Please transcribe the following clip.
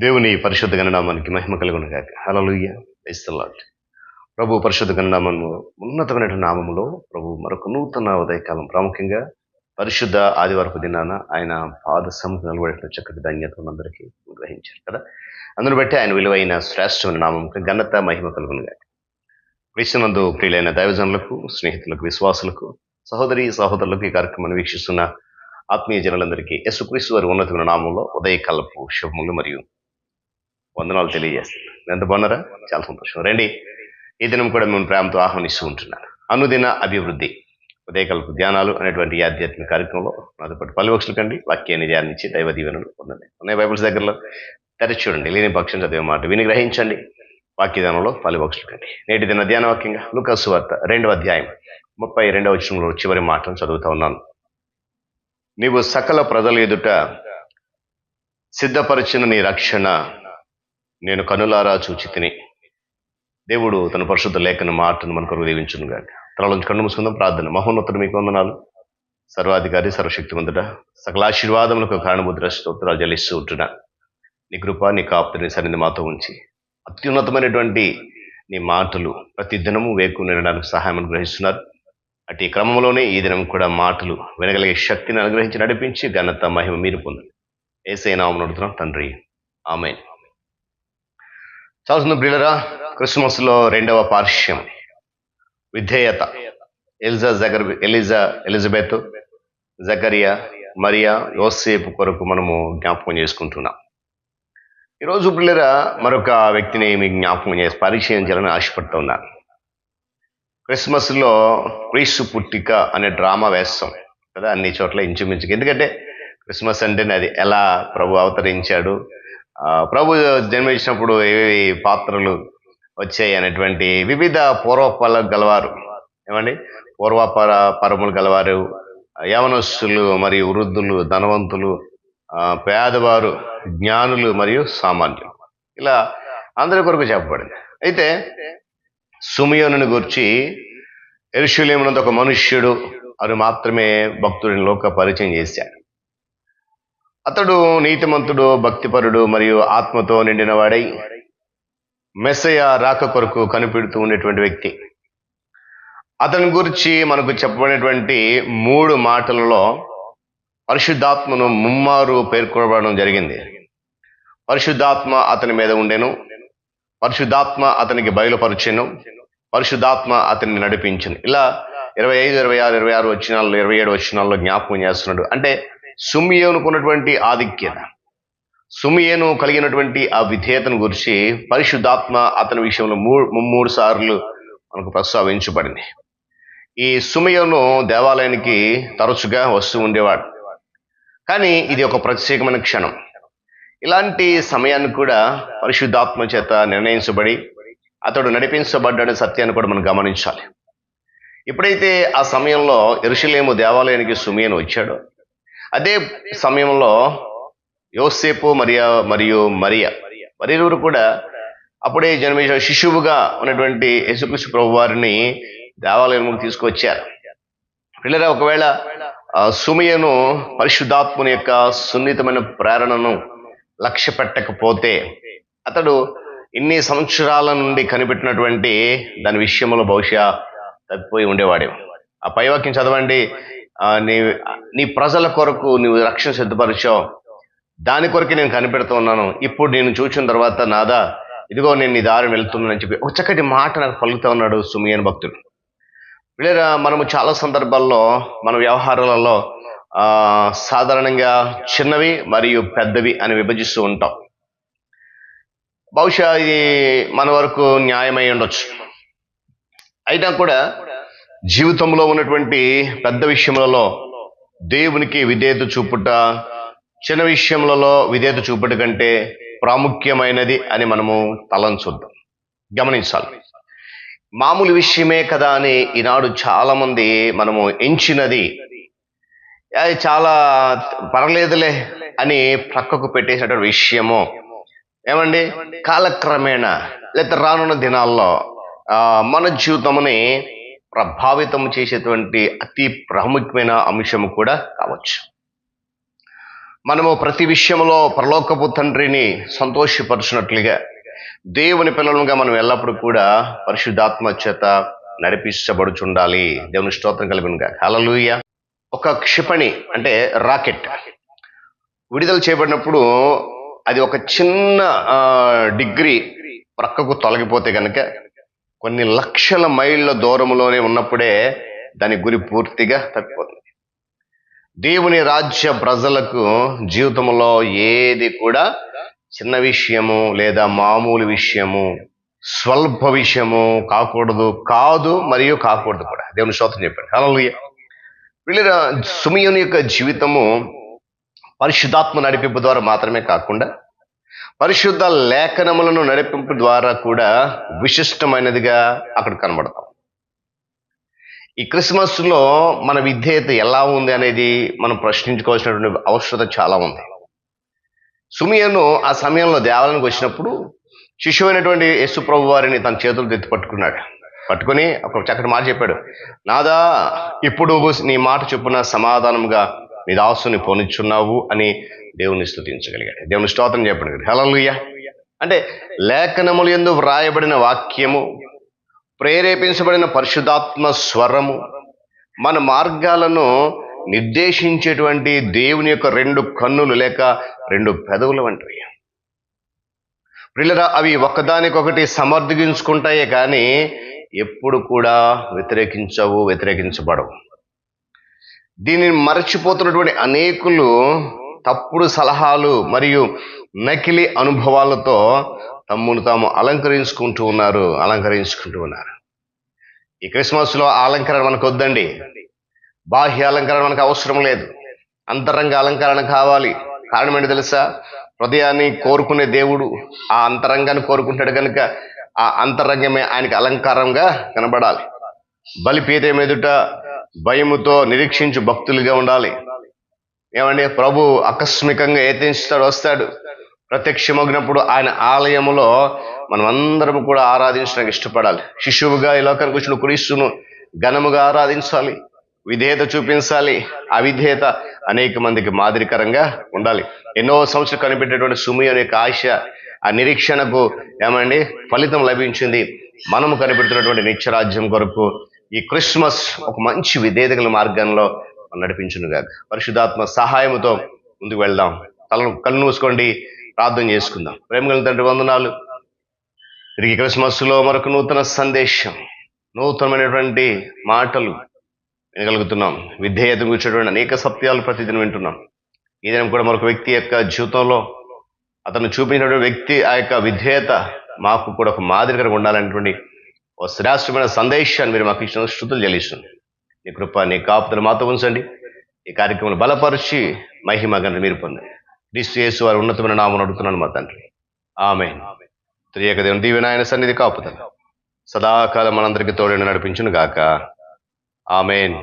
దేవుని పరిశుద్ధ గణనామానికి మహిమ కలుగును గాక హల్లెలూయ ప్రైజ్ ప్రభు పరిశుద్ధ గణనామము ఉన్నతమైన నామములో ప్రభు మరొక నూతన ఉదయకాలం ప్రాముఖ్యంగా పరిశుద్ధ ఆదివారపు దినాన ఆయన పాద సముఖం నిలబడిన చక్కటి ధన్యత అందరికీ గ్రహించారు కదా. అందును బట్టి ఆయన విలువైన శ్రేష్టమైన నామంకి ఘనత మహిమ కలుగును గాక క్రీస్తునందు ప్రియులైన దైవజనులకు స్నేహితులకు విశ్వాసులకు సహోదరి సహోదరులకు ఈ కార్యక్రమాన్ని వీక్షిస్తున్న ఆత్మీయ జనులందరికీ యేసుక్రీస్తు వారి ఉన్నతమైన నామంలో ఉదయకాలపు శుభములు మరియు వందనాలు తెలియజేస్తున్నాను. ఎంత బాగున్నారా? చాలా సంతోషం. రండి. ఈ దినం కూడా మేము ప్రేమతో ఆహ్వానిస్తూ ఉంటున్నాను. అనుదిన అభివృద్ధి ఉదయకల్పు ధ్యానాలు అనేటువంటి ఆధ్యాత్మిక కార్యక్రమంలో నాతో పాటు పలువక్షలు కండి వాక్యాన్ని ధ్యానించి దైవ దీవెనలు పొందండి. ఉన్నాయి బైబిల్స్ దగ్గరలో. తెరచి చూడండి. లేని పక్షం చదివే మాట విని గ్రహించండి. వాక్య ధ్యానంలో కండి. నేటి దిన ధ్యాన వాక్యంగా లుకస్ వార్త రెండవ అధ్యాయం ముప్పై రెండవ వచనంలో చివరి మాటను చదువుతా ఉన్నాను. నీవు సకల ప్రజల ఎదుట సిద్ధపరిచిన నీ రక్షణ నేను కనులారా చూచి తిని దేవుడు తన పరిశుద్ధ లేఖన మాటను మన కొరకు దీవించును గాక. తలలోంచి కన్ను మూసుకుందాం ప్రార్థన. మహోన్నతుడు మీకు వందనాలు. సర్వాధికారి సర్వశక్తివంతుడ సకల ఆశీర్వాదములకు కారణముద్ర స్తోత్రాలు జలిస్తూ ఉంటున్నా నీ కృప నీ కాపుని సరిని మాతో ఉంచి. అత్యున్నతమైనటువంటి నీ మాటలు ప్రతి దినము వేకు నినడానికి సహాయం అనుగ్రహిస్తున్నారు అటు ఈ క్రమంలోనే ఈ దినం కూడా మాటలు వినగలిగే శక్తిని అనుగ్రహించి నడిపించి ఘనత మహిమ మీరు పొందండి. ఏసైనా నామం నడుతున్నాం తండ్రి. ఆమె చాల్సిన ప్రియులరా క్రిస్మస్లో రెండవ పార్శ్యం విధేయత. ఎలిజా జగర్ ఎలిజా ఎలిజబెత్ జకరియా మరియా యోసేపు కొరకు మనము జ్ఞాపకం చేసుకుంటున్నాం. ఈరోజు పిల్లరా మరొక వ్యక్తిని మీకు జ్ఞాపకం చేసి పరిచయం చేయాలని ఆశపడుతున్నాను క్రిస్మస్లో క్రీస్తు పుట్టిక అనే డ్రామా వేస్తాం కదా అన్ని చోట్ల ఇంచుమించుకు. ఎందుకంటే క్రిస్మస్ అంటేనే అది ఎలా ప్రభు అవతరించాడు ప్రభు జన్మించినప్పుడు ఏవేవి పాత్రలు వచ్చాయి అనేటువంటి వివిధ పూర్వపల గలవారు? ఏమండి? పూర్వపర పరములు గలవారు యవనస్తులు మరియు వృద్ధులు ధనవంతులు పేదవారు జ్ఞానులు మరియు సామాన్యులు. ఇలా అందరి కొరకు చెప్పబడింది. అయితే సుమయోనుని గురించి ఎరుషులేమునంత ఒక మనుష్యుడు అని మాత్రమే భక్తుడిని లోక పరిచయం చేశాడు. అతడు నీతిమంతుడు భక్తిపరుడు మరియు ఆత్మతో నిండిన వాడై మెస్సయ రాక కొరకు కనిపెడుతూ ఉండేటువంటి వ్యక్తి. అతని గురించి మనకు చెప్పబడినటువంటి మూడు మాటలలో పరిశుద్ధాత్మను ముమ్మారు పేర్కొనబడడం జరిగింది. పరిశుద్ధాత్మ అతని మీద ఉండెను. పరిశుద్ధాత్మ అతనికి బయలుపరిచెను. పరిశుద్ధాత్మ అతన్ని నడిపించను. ఇలా ఇరవై ఐదు ఇరవై ఆరు ఇరవై ఆరు వచ్చినాల్లో ఇరవై ఏడు వచ్చినాల్లో జ్ఞాపకం చేస్తున్నాడు. అంటే సుమియోనుకున్నటువంటి ఆధిక్యత. సుమియేను కలిగినటువంటి ఆ విధేయతను గురించి పరిశుద్ధాత్మ అతని విషయంలో మూడు మూడు సార్లు మనకు ప్రస్తావించబడింది. ఈ సుమియోను దేవాలయానికి తరచుగా వస్తూ ఉండేవాడు. కానీ ఇది ఒక ప్రత్యేకమైన క్షణం. ఇలాంటి సమయాన్ని కూడా పరిశుద్ధాత్మ చేత నిర్ణయించబడి అతడు నడిపించబడ్డాడు సత్యాన్ని కూడా మనం గమనించాలి. ఎప్పుడైతే ఆ సమయంలో ఎరుషలేము దేవాలయానికి సుమియను వచ్చాడో అదే సమయంలో యోసేపు మరియా మరియు మరియా మరిరువురు కూడా అప్పుడే జన్మించిన శిశువుగా ఉన్నటువంటి యేసుకృష్ణ ప్రభు వారిని దేవాలయంలోకి తీసుకొచ్చారు. పిల్లరా ఒకవేళ సుమయను పరిశుద్ధాత్ముని యొక్క సున్నితమైన ప్రేరణను లక్ష్య పెట్టకపోతే అతడు ఇన్ని సంవత్సరాల నుండి కనిపెట్టినటువంటి దాని విషయంలో బహుశా తప్పిపోయి ఉండేవాడే. ఆ పైవాక్యం చదవండి. నీ నీ ప్రజల కొరకు నీవు రక్షణ సిద్ధపరిచావు. దాని కొరకు నేను కనిపెడుతున్నాను ఇప్పుడు నేను చూసిన తర్వాత నాదా ఇదిగో నేను నీ దారి వెళ్తున్నానని చెప్పి ఒక చక్కటి మాట నాకు పలుకుతా ఉన్నాడు సుమియన్ భక్తుడు. లేదా మనము చాలా సందర్భాల్లో మన వ్యవహారాలలో సాధారణంగా చిన్నవి మరియు పెద్దవి అని విభజిస్తూ ఉంటాం. బహుశా ఇది మన వరకు న్యాయమై ఉండొచ్చు. అయినా కూడా జీవితంలో ఉన్నటువంటి పెద్ద విషయములలో దేవునికి విధేయత చూపుట చిన్న విషయములలో విధేయత చూపుట కంటే ప్రాముఖ్యమైనది అని మనము తలంచొద్దాం గమనించాలి. మామూలు విషయమే కదా అని ఈనాడు చాలామంది మనము ఎంచినది. అది చాలా పర్లేదులే అని ప్రక్కకు పెట్టేసినటువంటి విషయము. ఏమండి? కాలక్రమేణా లేకపోతే రానున్న దినాల్లో మన జీవితముని ప్రభావితం చేసేటువంటి అతి ప్రాముఖ్యమైన అంశము కూడా కావచ్చు. మనము ప్రతి విషయంలో పరలోకపు తండ్రిని సంతోషపరచినట్లుగా దేవుని పిల్లలుగా మనం ఎల్లప్పుడూ కూడా పరిశుద్ధాత్మ చేత నడిపించబడుచుండాలి దేవుని స్తోత్రం కలిగినగా హలలుయ ఒక క్షిపణి అంటే రాకెట్. విడుదల చేయబడినప్పుడు అది ఒక చిన్న డిగ్రీ ప్రక్కకు తొలగిపోతే కనుక కొన్ని లక్షల మైళ్ళ దూరంలోనే ఉన్నప్పుడే దాని గురి పూర్తిగా తప్పిపోతుంది. దేవుని రాజ్య ప్రజలకు జీవితంలో ఏది కూడా చిన్న విషయము లేదా మామూలు విషయము స్వల్ప విషయము కాకూడదు కాదు మరియు కాకూడదు కూడా. దేవుని శోతం చెప్పాడు. హల్లెలూయా. వీళ్ళ సుమయుని యొక్క జీవితము పరిశుద్ధాత్మ నడిపింపు ద్వారా మాత్రమే కాకుండా పరిశుద్ధ లేఖనములను నడిపింపు ద్వారా కూడా విశిష్టమైనదిగా అక్కడ కనబడతాం. ఈ క్రిస్మస్లో మన విధేయత ఎలా ఉంది అనేది మనం ప్రశ్నించుకోవాల్సినటువంటి అవసరత చాలా ఉంది. సుమియను ఆ సమయంలో దేవాలయానికి వచ్చినప్పుడు శిశువైనటువంటి యేసు ప్రభు వారిని తన చేతులు ఎత్తి పట్టుకున్నాడు. పట్టుకొని ఒక చక్కటి మాట చెప్పాడు. నాదా ఇప్పుడు నీ మాట చొప్పున సమాధానంగా నీ దాసుని పోనిచ్చున్నావు అని దేవుని స్థుతించగలిగాడు దేవుని స్తోత్రం చెప్పండి. హలలుయ్య అంటే లేఖనములు ఎందు వ్రాయబడిన వాక్యము ప్రేరేపించబడిన పరిశుధాత్మ స్వరము మన మార్గాలను నిర్దేశించేటువంటి దేవుని యొక్క రెండు కన్నులు లేక రెండు పెదవులు వంటివి. ప్రిల్లరా అవి ఒకదానికొకటి సమర్థించుకుంటాయే కానీ ఎప్పుడు కూడా వ్యతిరేకించవు వ్యతిరేకించబడవు. దీనిని మరచిపోతున్నటువంటి అనేకులు తప్పుడు సలహాలు మరియు నకిలీ అనుభవాలతో తమ్మును తాము అలంకరించుకుంటూ ఉన్నారు అలంకరించుకుంటూ ఉన్నారు. ఈ క్రిస్మస్లో అలంకరణ మనకు వద్దండి బాహ్య అలంకరణ మనకు అవసరం లేదు. అంతరంగ అలంకరణ కావాలి. కారణం ఏంటి తెలుసా? హృదయాన్ని కోరుకునే దేవుడు ఆ అంతరంగాన్ని కోరుకుంటాడు కనుక ఆ అంతరంగమే ఆయనకి అలంకారంగా కనబడాలి. బలిపీతం ఎదుట భయముతో నిరీక్షించు భక్తులుగా ఉండాలి. ఏమండి ప్రభు ఆకస్మికంగా ఏతించుతాడు వస్తాడు. ప్రత్యక్షమగినప్పుడు ఆయన ఆలయములో మనం అందరం కూడా ఆరాధించడానికి ఇష్టపడాలి. శిశువుగా ఈ లోకానికి వచ్చిన క్రీస్తును ఘనముగా ఆరాధించాలి. విధేయత చూపించాలి. అవిధేయత అనేక మందికి మాదిరికరంగా ఉండాలి. ఎన్నో సంవత్సరాలు కనిపెట్టేటువంటి సుమి అనే ఆశ ఆ నిరీక్షణకు ఏమండి ఫలితం లభించింది. మనము కనిపెడుతున్నటువంటి నిత్యరాజ్యం కొరకు ఈ క్రిస్మస్ ఒక మంచి విధేయతగల మార్గంలో నడిపించునుగా పరిశుధాత్మ సహాయముతో ముందుకు వెళ్దాం. తలను కళ్ళు మూసుకోండి. ప్రార్థన చేసుకుందాం. ప్రేమ తండ్రి వందనాలు. తిరిగి క్రిస్మస్లో మరొక నూతన సందేశం నూతనమైనటువంటి మాటలు వినగలుగుతున్నాం. విధేయత కూర్చున్నటువంటి అనేక సత్యాలు ప్రతిదిన వింటున్నాం. ఈ దినం కూడా మరొక వ్యక్తి యొక్క జీవితంలో అతను చూపించినటువంటి వ్యక్తి ఆ యొక్క విధేయత మాకు కూడా ఒక మాదిరికరంగా ఉండాలనేటువంటి ఓ శ్రేష్టమైన సందేశాన్ని మీరు మాకు ఇచ్చిన శృతులు చెల్లిస్తుంది నీ కృప నీ కాపుదలు మాతో ఉంచండి. ఈ కార్యక్రమం బలపరిచి మహిమ గంట మీరు పొందండి. క్రీస్తు యేసు వారి ఉన్నతమైన నామను అడుగుతున్నాను మా తండ్రి. ఆమె త్రియక దేవుని దీవెనాయన సన్నిధి కాపుదలు. సదాకాలం మనందరికీ తోడని నడిపించును గాక ఆమెన్.